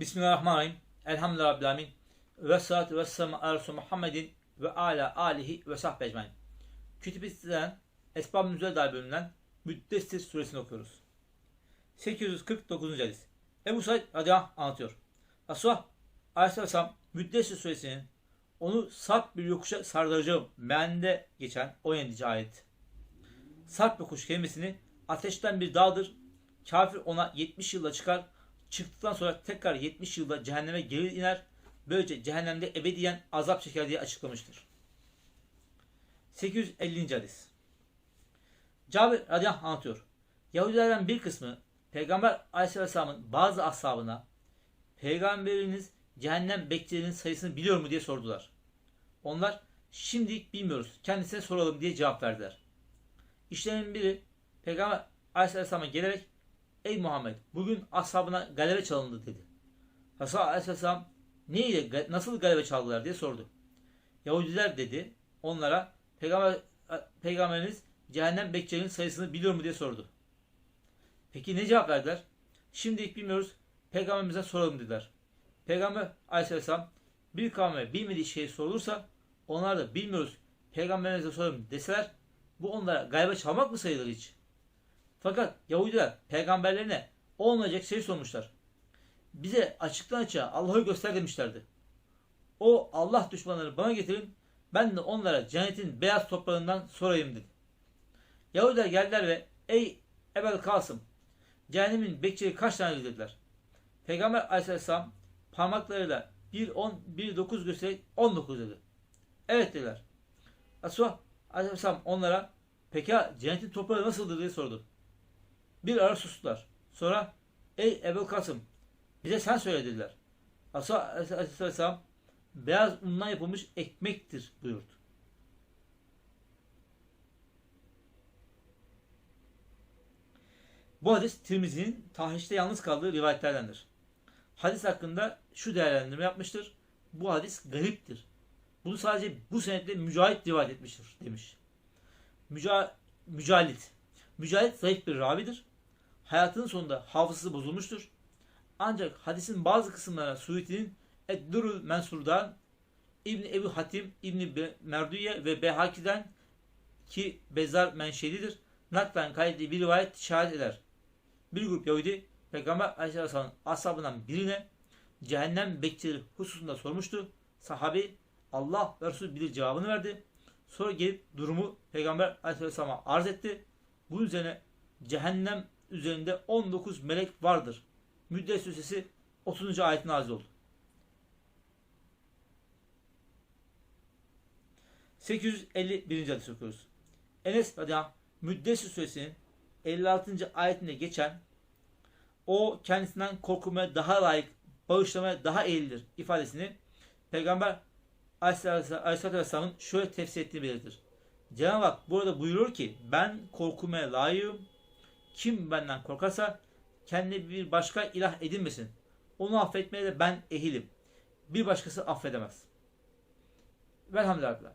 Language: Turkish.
Bismillahirrahmanirrahim. Elhamdülillahi Rabbil Alemin. Ve salatu ve selamu ala Muhammedin ve ala alihi ve sahbihi ecmain. Kütüb-i Esbab-ı Nüzul dair bölümünden Müddessir suresini okuyoruz. 849. hadis. Ebu Said radıyallahu anlatıyor. Resulullah aleyhisselam Müddessir suresinin onu sarp bir yokuşa sardıracağım mealinde geçen 17. ayet. Sarp yokuş kelimesini ateşten bir dağdır. Kafir ona 70 yılda çıkar. Çıktıktan sonra tekrar 70 yılda cehenneme geri iner. Böylece cehennemde ebediyen azap çeker diye açıklamıştır. 850. hadis. Cabir radıyallahu anlatıyor. Yahudilerden bir kısmı Peygamber aleyhisselamın bazı ashabına Peygamberiniz cehennem bekçilerinin sayısını biliyor mu diye sordular. Onlar şimdilik bilmiyoruz kendisine soralım diye cevap verdiler. İşlerin biri Peygamber aleyhisselama gelerek Ey Muhammed bugün ashabına galebe çalındı dedi. Resulullah aleyhisselam ne ile nasıl galebe çaldılar diye sordu. Yahudiler dedi onlara Peygamber, Peygamberiniz cehennem bekçilerinin sayısını biliyor mu diye sordu. Peki ne cevap verdiler? Şimdilik bilmiyoruz. Peygamberimize soralım dediler. Peygamber aleyhisselam bir kavme bilmediği şey sorulursa onlar da bilmiyoruz. Peygamberimize soralım deseler bu onlara gaybe çalmak mı sayılır hiç? Fakat Yahudiler peygamberlerine olmayacak şey sormuşlar. Bize açıktan açığa Allah'ı göster demişlerdi. O Allah düşmanları bana getirin ben de onlara cennetin beyaz toprağından sorayım dedi. Yahudiler geldiler ve ey Ebel Kasım cehennemin bekçileri kaç tane dediler. Peygamber aleyhisselam parmaklarıyla 1 10 1 9 göstererek 19 dedi. Evet dediler. Resulullah aleyhisselam onlara peki cennetin toprağı nasıldır diye sordu. Bir ara sustular. Sonra ey Ebu Kasım bize sen söyle dediler. Aleyhisselam beyaz undan yapılmış ekmektir buyurdu. Bu hadis Tirmizi'nin tahişte yalnız kaldığı rivayetlerdendir. Hadis hakkında şu değerlendirme yapmıştır. Bu hadis gariptir. Bunu sadece bu senetle Mücahit rivayet etmiştir demiş. Müca Mücalit. Mücalit zayıf bir ravidir. Hayatının sonunda hafızası bozulmuştur. Ancak hadisin bazı kısımlarına Suyuti'nin Eddurul Mensur'dan İbni Ebu Hatim, İbni Merduye ve Behaki'den ki Bezar menşelidir. Naklen kaydettiği bir rivayet şahit eder. Bir grup Yahudi Peygamber Aleyhisselam'ın ashabından birine cehennem bekçileri hususunda sormuştu. Sahabi Allah ve Resul bilir cevabını verdi. Sonra gelip durumu Peygamber Aleyhisselam'a arz etti. Bunun üzerine cehennem üzerinde 19 melek vardır. Müddessir Suresi 30. ayet nazil oldu. 851. hadis okuyoruz. Enes radıyallahu Müddessir Suresinin 56. ayetinde geçen o kendisinden korkulmaya daha layık, bağışlamaya daha eğilidir ifadesini Peygamber Aleyhisselatü Vesselam'ın şöyle tefsir ettiğini belirtir. Cenab-ı Hak burada buyurur ki ben korkulmaya layığım. Kim benden korkarsa kendi bir başka ilah edinmesin. Onu affetmeye de ben ehilim. Bir başkası affedemez. Velhamdülillah.